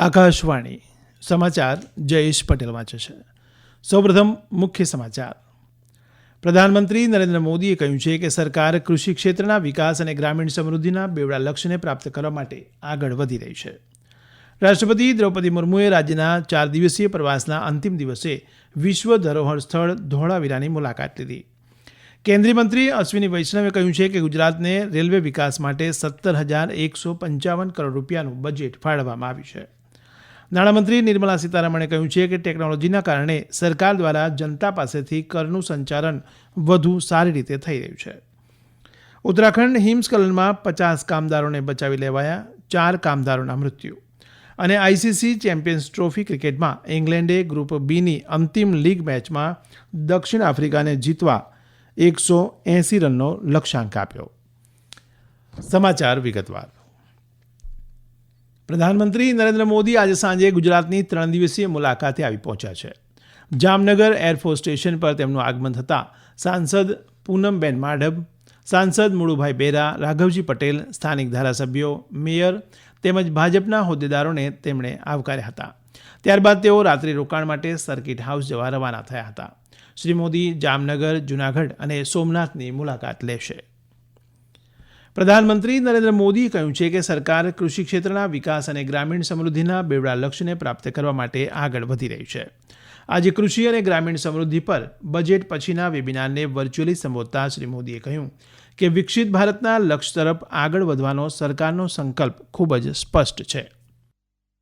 આકાશવાણી સમાચાર જયેશ પટેલ વાંચે છે. સૌપ્રથમ મુખ્ય સમાચાર. પ્રધાનમંત્રી નરેન્દ્ર મોદીએ કહ્યું છે કે સરકાર કૃષિ ક્ષેત્રના વિકાસ અને ગ્રામીણ સમૃદ્ધિના બેવડા લક્ષ્યને પ્રાપ્ત કરવા માટે આગળ વધી રહી છે. રાષ્ટ્રપતિ દ્રૌપદી મુર્મુએ રાજ્યના ચાર દિવસીય પ્રવાસના અંતિમ દિવસે વિશ્વ ધરોહર સ્થળ ધોળાવીરાની મુલાકાત લીધી. કેન્દ્રીય મંત્રી અશ્વિની વૈષ્ણવે કહ્યું છે કે ગુજરાતને રેલવે વિકાસ માટે સત્તર હજાર એકસો પંચાવન કરોડ રૂપિયાનું બજેટ ફાળવવામાં આવ્યું છે. નાણામંત્રી નિર્મલા સીતારમણે કહ્યું છે કે ટેકનોલોજીના કારણે સરકાર દ્વારા જનતા પાસેથી કરનું સંચાલન વધુ સારી રીતે થઈ રહ્યું છે. ઉત્તરાખંડ હિમસ્ખલનમાં પચાસ કામદારોને બચાવી લેવાયા, ચાર કામદારોના મૃત્યુ. અને આઈસીસી ચેમ્પિયન્સ ટ્રોફી ક્રિકેટમાં ઇંગ્લેન્ડે ગ્રુપ બીની અંતિમ લીગ મેચમાં દક્ષિણ આફ્રિકાને જીતવા એકસો એંસી રનનો લક્ષ્યાંક આપ્યો. સમાચાર વિગતવાર. પ્રધાનમંત્રી નરેન્દ્ર મોદી આજે સાંજે ગુજરાતની ત્રણ દિવસીય મુલાકાતે આવી પહોંચ્યા છે. જામનગર એરફોર્સ સ્ટેશન પર તેમનું આગમન થતાં સાંસદ પૂનમબેન માઢબ સાંસદ મુળુભાઈ બેરા, રાઘવજી પટેલ, સ્થાનિક ધારાસભ્યો, મેયર તેમજ ભાજપના હોદ્દેદારોને તેમણે આવકાર્યા હતા. ત્યારબાદ તેઓ રાત્રિ રોકાણ માટે સર્કિટ હાઉસ જવા રવાના થયા હતા. શ્રી મોદી જામનગર, જૂનાગઢ અને સોમનાથની મુલાકાત લેશે. પ્રધાનમંત્રી નરેન્દ્ર મોદીએ કહ્યું છે કે સરકાર કૃષિ ક્ષેત્રના વિકાસ અને ગ્રામીણ સમૃદ્ધિના બેવડા લક્ષ્યને પ્રાપ્ત કરવા માટે આગળ વધી રહી છે. આજે કૃષિ અને ગ્રામીણ સમૃદ્ધિ પર બજેટ પછીના વેબિનારને વર્ચ્યુઅલી સંબોધતા શ્રી મોદીએ કહ્યું કે વિકસિત ભારતના લક્ષ્ય તરફ આગળ વધવાનો સરકારનો સંકલ્પ ખૂબ જ સ્પષ્ટ છે.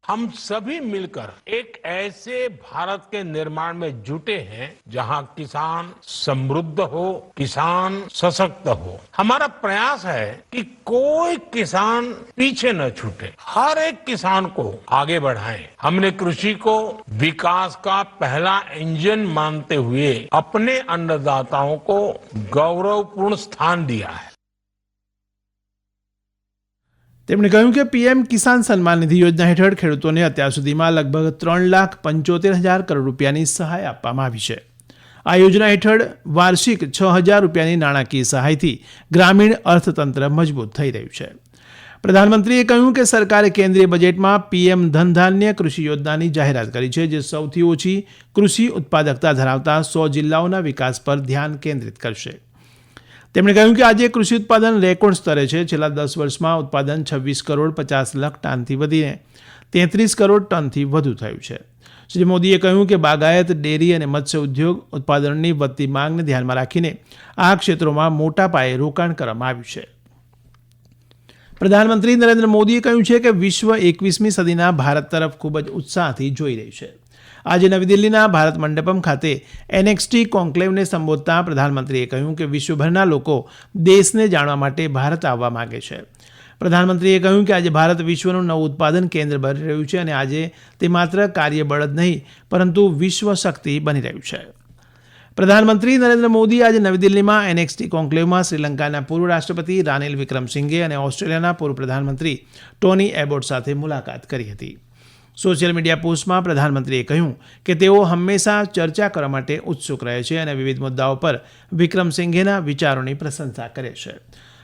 हम सभी मिलकर एक ऐसे भारत के निर्माण में जुटे हैं जहाँ किसान समृद्ध हो, किसान सशक्त हो। हमारा प्रयास है कि कोई किसान पीछे न छूटे। हर एक किसान को आगे बढ़ाएँ। हमने कृषि को विकास का पहला इंजन मानते हुए अपने अन्नदाताओं को गौरवपूर्ण स्थान दिया है। તેમણે કહ્યું કે પીએમ કિસાન સન્માન નિધિ યોજના હેઠળ ખેડૂતોને અત્યાર સુધીમાં લગભગ ત્રણ લાખ પંચોતેર હજાર કરોડ રૂપિયાની સહાય આપવામાં આવી છે. આ યોજના હેઠળ વાર્ષિક છ હજાર રૂપિયાની નાણાકીય સહાયથી ગ્રામીણ અર્થતંત્ર મજબૂત થઈ રહ્યું છે. પ્રધાનમંત્રીએ કહ્યું કે સરકારે કેન્દ્રીય બજેટમાં પીએમ ધનધાન્ય કૃષિ યોજનાની જાહેરાત કરી છે, જે સૌથી ઓછી કૃષિ ઉત્પાદકતા ધરાવતા સો જિલ્લાઓના વિકાસ પર ધ્યાન કેન્દ્રિત કરશે. તેમણે કહ્યું કે આજે કૃષિ ઉત્પાદન રેકોર્ડ સ્તરે છે. છેલ્લા દસ વર્ષમાં ઉત્પાદન છવ્વીસ કરોડ પચાસ લાખ ટનથી વધીને તેત્રીસ કરોડ ટનથી વધુ થયું છે. શ્રી મોદીએ કહ્યું કે બાગાયત, ડેરી અને મત્સ્ય ઉદ્યોગ ઉત્પાદનની વધતી માંગને ધ્યાનમાં રાખીને આ ક્ષેત્રોમાં મોટા પાયે રોકાણ કરવામાં આવ્યું છે. પ્રધાનમંત્રી નરેન્દ્ર મોદીએ કહ્યું છે કે વિશ્વ એકવીસમી સદીના ભારત તરફ ખૂબ જ ઉત્સાહથી જોઈ રહ્યું છે. આજે નવી દિલ્હીના ભારત મંડપમ ખાતે એનએક્સટી કોન્ક્લેવને સંબોધતા પ્રધાનમંત્રીએ કહ્યું કે વિશ્વભરના લોકો દેશને જાણવા માટે ભારત આવવા માગે છે. પ્રધાનમંત્રીએ કહ્યું કે આજે ભારત વિશ્વનું નવું ઉત્પાદન કેન્દ્ર બની રહ્યું છે અને આજે તે માત્ર કાર્યબળ જ નહીં, પરંતુ વિશ્વ શક્તિ બની રહ્યું છે. પ્રધાનમંત્રી નરેન્દ્ર મોદી આજે નવી દિલ્હીમાં એનએક્સટી કોન્ક્લેવમાં શ્રીલંકાના પૂર્વ રાષ્ટ્રપતિ રાનિલ વિક્રમસિંઘે અને ઓસ્ટ્રેલિયાના પૂર્વ પ્રધાનમંત્રી ટોની એબોટ સાથે મુલાકાત કરી હતી. સોશિયલ મીડિયા પોસ્ટમાં પ્રધાનમંત્રીએ કહ્યું કે તેઓ હંમેશા ચર્ચા કરવા માટે ઉત્સુક રહે છે અને વિવિધ મુદ્દાઓ પર વિક્રમસિંઘેના વિચારોની પ્રશંસા કરે છે.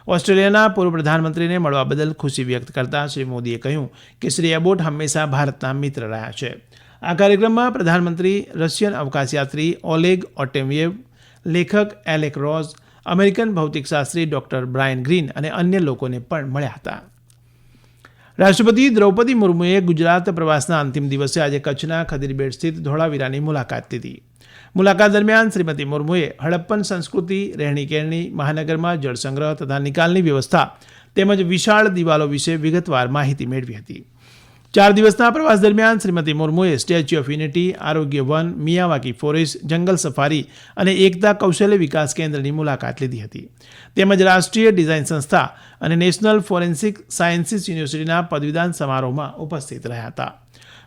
ઓસ્ટ્રેલિયાના પૂર્વ પ્રધાનમંત્રીને મળવા બદલ ખુશી વ્યક્ત કરતા શ્રી મોદીએ કહ્યું કે શ્રી એબોટ હંમેશા ભારતના મિત્ર રહ્યા છે. આ કાર્યક્રમમાં પ્રધાનમંત્રી, રશિયન અવકાશયાત્રી ઓલેગ ઓટેમિયેવ લેખક એલેક રોઝ, અમેરિકન ભૌતિકશાસ્ત્રી ડોક્ટર બ્રાયન ગ્રીન અને અન્ય લોકોને પણ મળ્યા હતા. રાષ્ટ્રપતિ દ્રૌપદી મુર્મુએ ગુજરાત પ્રવાસના અંતિમ દિવસે આજે કચ્છના ખદીરબેટ સ્થિત ધોળાવીરાની મુલાકાત લીધી. મુલાકાત દરમિયાન શ્રીમતી મુર્મુએ હડપ્પન સંસ્કૃતિ રહેણીકેરણી મહાનગરમાં જળસંગ્રહ તથા નિકાલની વ્યવસ્થા તેમજ વિશાળ દિવાલો વિશે વિગતવાર માહિતી મેળવી હતી. ચાર દિવસના પ્રવાસ દરમિયાન શ્રીમતી મુર્મુએ સ્ટેચ્યુ ઓફ યુનિટી, આરોગ્ય one, Miyawaki forest, jungle safari અને એકતા કૌશલ્ય વિકાસ કેન્દ્રની મુલાકાત લીધી હતી. તેમજ રાષ્ટ્રીય ડિઝાઇન સંસ્થા અને નેશનલ ફોરેન્સિક સાયન્સીસ યુનિવર્સિટીના પદવીદાન સમારોહમાં ઉપસ્થિત રહ્યા હતા.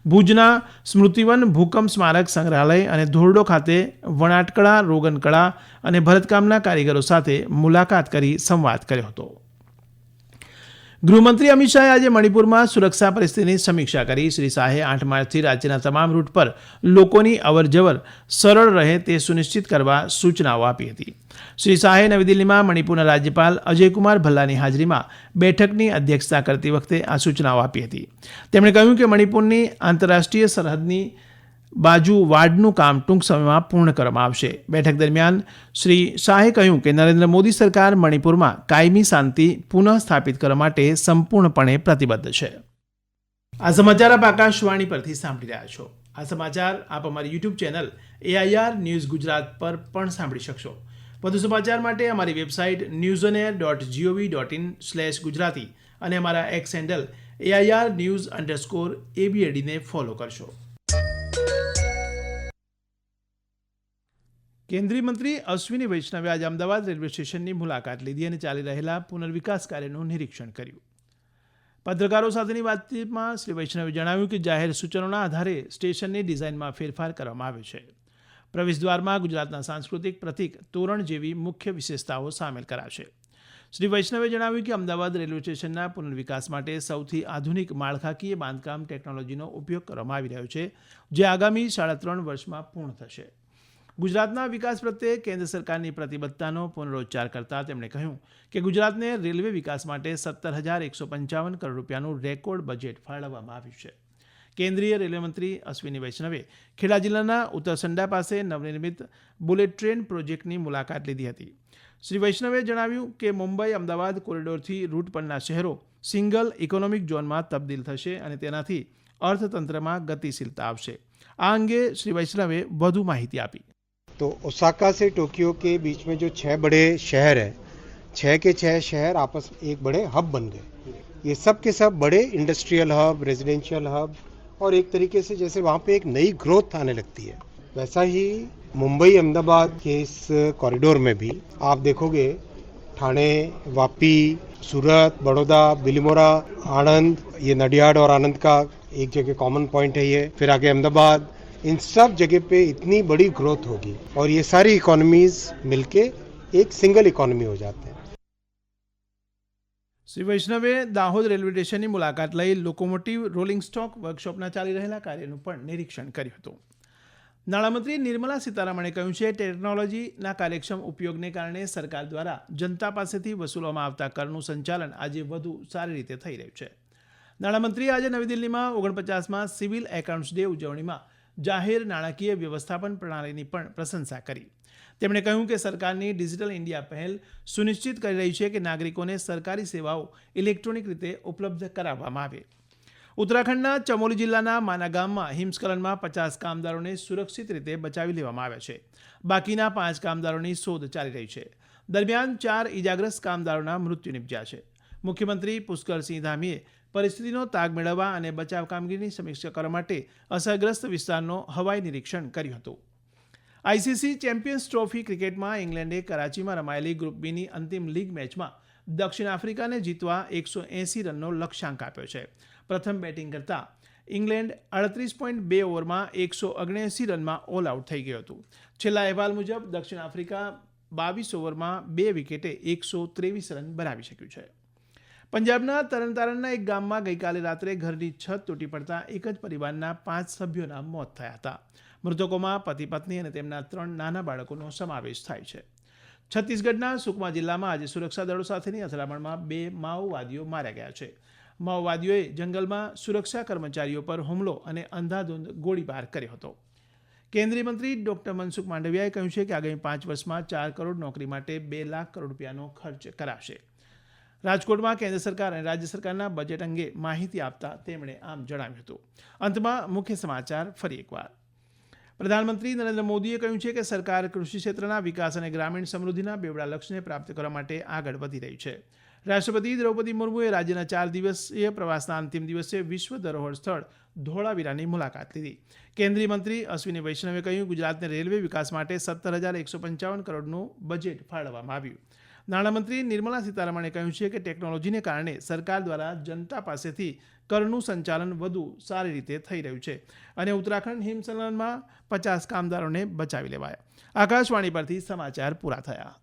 ભુજના સ્મૃતિવન ભૂકંપ સ્મારક સંગ્રહાલય અને ધોરડો ખાતે વણાટકળા, રોગનકળા અને ભરતકામના કારીગરો સાથે મુલાકાત કરી સંવાદ કર્યો હતો. ગૃહમંત્રી અમિત શાહે આજે મણિપુરમાં સુરક્ષા પરિસ્થિતિની સમીક્ષા કરી. શ્રી શાહે આઠ માર્ચથી રાજ્યના તમામ રૂટ પર લોકોની અવરજવર સરળ રહે તે સુનિશ્ચિત કરવા સૂચનાઓ આપી હતી. શ્રી શાહે નવી દિલ્હીમાં મણિપુરના રાજ્યપાલ અજયકુમાર ભલ્લાની હાજરીમાં બેઠકની અધ્યક્ષતા કરતી વખતે આ સૂચનાઓ આપી હતી. તેમણે કહ્યું કે મણિપુરની આંતરરાષ્ટ્રીય સરહદની બાજુ વાડનું કામ ટૂંક સમયમાં પૂર્ણ કરવામાં આવશે. બેઠક દરમિયાન શ્રી શાહે કહ્યું કે નરેન્દ્ર મોદી સરકાર મણિપુરમાં કાયમી શાંતિ પુનઃ સ્થાપિત કરવા માટે સંપૂર્ણપણે પ્રતિબદ્ધ છે. આ સમાચાર આપ આકાશવાણી પરથી સાંભળી રહ્યા છો. આ સમાચાર આપ અમારી YouTube channel AIR news Gujarat પર પણ સાંભળી શકશો. વધુ સમાચાર માટે અમારી website news on air dot gov dot in slash Gujarati અને અમારા X handle AIR news underscore એબીએડીને follow કરશો. કેન્દ્રીય મંત્રી અશ્વિની વૈષ્ણવે આજે અમદાવાદ રેલવે સ્ટેશનની મુલાકાત લીધી અને ચાલી રહેલા પુનર્વિકાસ કાર્યનું નિરીક્ષણ કર્યું. પત્રકારો સાથેની વાતચીતમાં શ્રી વૈષ્ણવે જણાવ્યું કે જાહેર સૂચનોના આધારે સ્ટેશનની ડિઝાઇનમાં ફેરફાર કરવામાં આવ્યો છે. પ્રવેશદ્વારમાં ગુજરાતના સાંસ્કૃતિક પ્રતીક તોરણ જેવી મુખ્ય વિશેષતાઓ સામેલ કરાશે. શ્રી વૈષ્ણવે જણાવ્યું કે અમદાવાદ રેલવે સ્ટેશનના પુનર્વિકાસ માટે સૌથી આધુનિક માળખાકીય બાંધકામ ટેકનોલોજીનો ઉપયોગ કરવામાં આવી રહ્યો છે, જે આગામી સાડા ત્રણ વર્ષમાં પૂર્ણ થશે. ગુજરાતના વિકાસ પ્રત્યે કેન્દ્ર સરકારની પ્રતિબદ્ધતાનો પુનરોચ્ચાર કરતા તેમણે કહ્યું કે ગુજરાતને રેલવે વિકાસ માટે સત્તર હજાર એકસો પંચાવન કરોડ રૂપિયાનું રેકોર્ડ બજેટ ફાળવવામાં આવ્યું છે. કેન્દ્રીય રેલવે મંત્રી અશ્વિની વૈષ્ણવે ખેડા જિલ્લાના ઉત્તરસંડા પાસે નવનિર્મિત બુલેટ ટ્રેન પ્રોજેક્ટની મુલાકાત લીધી હતી. શ્રી વૈષ્ણવે જણાવ્યું કે મુંબઈ અમદાવાદ કોરિડોરથી રૂટ પરના શહેરો સિંગલ ઇકોનોમિક ઝોનમાં તબદીલ થશે અને તેનાથી અર્થતંત્રમાં ગતિશીલતા આવશે આ અંગે શ્રી વૈષ્ણવે વધુ માહિતી આપી तो ओसाका से टोक्यो के बीच में जो छह बड़े शहर हैं छह के छह शहर आपस में एक बड़े हब बन गए ये सब के सब बड़े इंडस्ट्रियल हब रेजिडेंशियल हब और एक तरीके से जैसे वहाँ पे एक नई ग्रोथ आने लगती है वैसा ही मुंबई अहमदाबाद के इस कॉरिडोर में भी आप देखोगे ठाणे वापी सूरत बड़ौदा बिलीमोरा आनंद ये नडियाड और आनंद का एक जगह कॉमन पॉइंट है ये फिर आगे अहमदाबाद इन सब जगह पे इतनी बड़ी ग्रोथ होगी और ये सारी इकोनॉमीज मिलके एक सिंगल इकोनॉमी हो जाते हैं શ્રી વૈષ્ણવે દાહોદ રેલવે સ્ટેશનની મુલાકાત લઈ લોકોમોટિવ રોલિંગ સ્ટોક વર્કશોપના ચાલી રહેલા કાર્યનું પણ નિરીક્ષણ કર્યું હતું નાણામંત્રી નિર્મલા સીતારામણે કહ્યું છે, ટેકનોલોજીના કાર્યક્ષમ ઉપયોગને કારણે સરકાર દ્વારા જનતા પાસેથી વસૂલવામાં આવતા કરનું સંચાલન આજે વધુ સારી રીતે થઈ રહ્યું છે. નાણામંત્રીએ આજે નવી દિલ્હીમાં ઓગણપચાસમાં સિવિલ એકાઉન્ટ્સ ડે ઉજવણીમાં જાહેર નાણાકીય વ્યવસ્થાપન પ્રણાલીની પણ પ્રશંસા કરી. તેમણે કહ્યું કે સરકારની ડિજિટલ ઇન્ડિયા પહેલ સુનિશ્ચિત કરી રહી છે કે નાગરિકોને સરકારી સેવાઓ ઇલેક્ટ્રોનિક રીતે ઉપલબ્ધ કરાવવામાં આવે. ઉત્તરાખંડના ચમોલી જિલ્લાના માના ગામમાં હિમસ્ખલનમાં પચાસ કામદારોને સુરક્ષિત રીતે બચાવી લેવામાં આવ્યા છે. બાકીના પાંચ કામદારોની શોધ ચાલી રહી છે. દરમિયાન ચાર ઇજાગ્રસ્ત કામદારોના મૃત્યુ નિપજ્યા છે. મુખ્યમંત્રી પુષ્કરસિંહ ધામીએ પરિસ્થિતિનો તાગ મેળવવા અને બચાવ કામગીરીની સમીક્ષા કરવા માટે અસરગ્રસ્ત વિસ્તારનો હવાઈ નિરીક્ષણ કર્યું હતું. આઈસીસી ચેમ્પિયન્સ ટ્રોફી ક્રિકેટમાં ઇંગ્લેન્ડે કરાચીમાં રમાયેલી ગ્રુપ બીની અંતિમ લીગ મેચમાં દક્ષિણ આફ્રિકાને જીતવા એકસો એંસી રનનો લક્ષ્યાંક આપ્યો છે. પ્રથમ બેટિંગ કરતા ઇંગ્લેન્ડ અડત્રીસ પોઈન્ટ બે ઓવરમાં એકસો ઓગણએંસી રનમાં ઓલ આઉટ થઈ ગયું હતું. છેલ્લા અહેવાલ મુજબ દક્ષિણ આફ્રિકા બાવીસ ઓવરમાં બે વિકેટે એકસો ત્રેવીસ રન બનાવી શક્યું છે. પંજાબના તરણતારણના એક ગામમાં ગઈકાલે રાત્રે ઘરની છત તૂટી પડતા એક જ પરિવારના પાંચ સભ્યોના મોત થયા હતા. મૃતકોમાં પતિ પત્ની અને તેમના ત્રણ નાના બાળકોનો સમાવેશ થાય છે. છત્તીસગઢના સુકમા જિલ્લામાં આજે સુરક્ષા દળો સાથેની અથડામણમાં બે માઓવાદીઓ માર્યા ગયા છે. માઓવાદીઓએ જંગલમાં સુરક્ષા કર્મચારીઓ પર હુમલો અને અંધાધૂંધ ગોળીબાર કર્યો હતો. કેન્દ્રીય મંત્રી ડોક્ટર મનસુખ માંડવિયાએ કહ્યું છે કે આગામી પાંચ વર્ષમાં ચાર કરોડ નોકરી માટે બે લાખ કરોડ રૂપિયાનો ખર્ચ કરાશે. રાજકોટમાં કેન્દ્ર સરકાર અને રાજ્ય સરકારના બજેટ અંગે માહિતી આપતા તેમણે આમ જણાવ્યું હતું. અંતમાં મુખ્ય સમાચાર ફરી એકવાર. પ્રધાનમંત્રી નરેન્દ્ર મોદીએ કહ્યું છે કે સરકાર કૃષિ ક્ષેત્રના વિકાસ અને ગ્રામીણ સમૃદ્ધિના બેવડા લક્ષ્યને પ્રાપ્ત કરવા માટે આગળ વધી રહી છે. રાષ્ટ્રપતિ દ્રૌપદી મુર્મુએ રાજ્યના ચાર દિવસીય પ્રવાસના અંતિમ દિવસે વિશ્વ ધરોહર સ્થળ ધોળાવીરાની મુલાકાત લીધી. કેન્દ્રીય મંત્રી અશ્વિની વૈષ્ણવે કહ્યું, ગુજરાતને રેલવે વિકાસ માટે સત્તર હજાર એકસો પંચાવન કરોડનું બજેટ ફાળવવામાં આવ્યું. નાણામંત્રી નિર્મલા સીતારમણે કહ્યું છે કે ટેકનોલોજીને કારણે સરકાર દ્વારા જનતા પાસેથી કરનું સંચાલન વધુ સારી રીતે થઈ રહ્યું છે અને ઉત્તરાખંડ હિમસલનમાં પચાસ કામદારોને બચાવી લેવાયા. આકાશવાણી પરથી સમાચાર પૂરા થયા.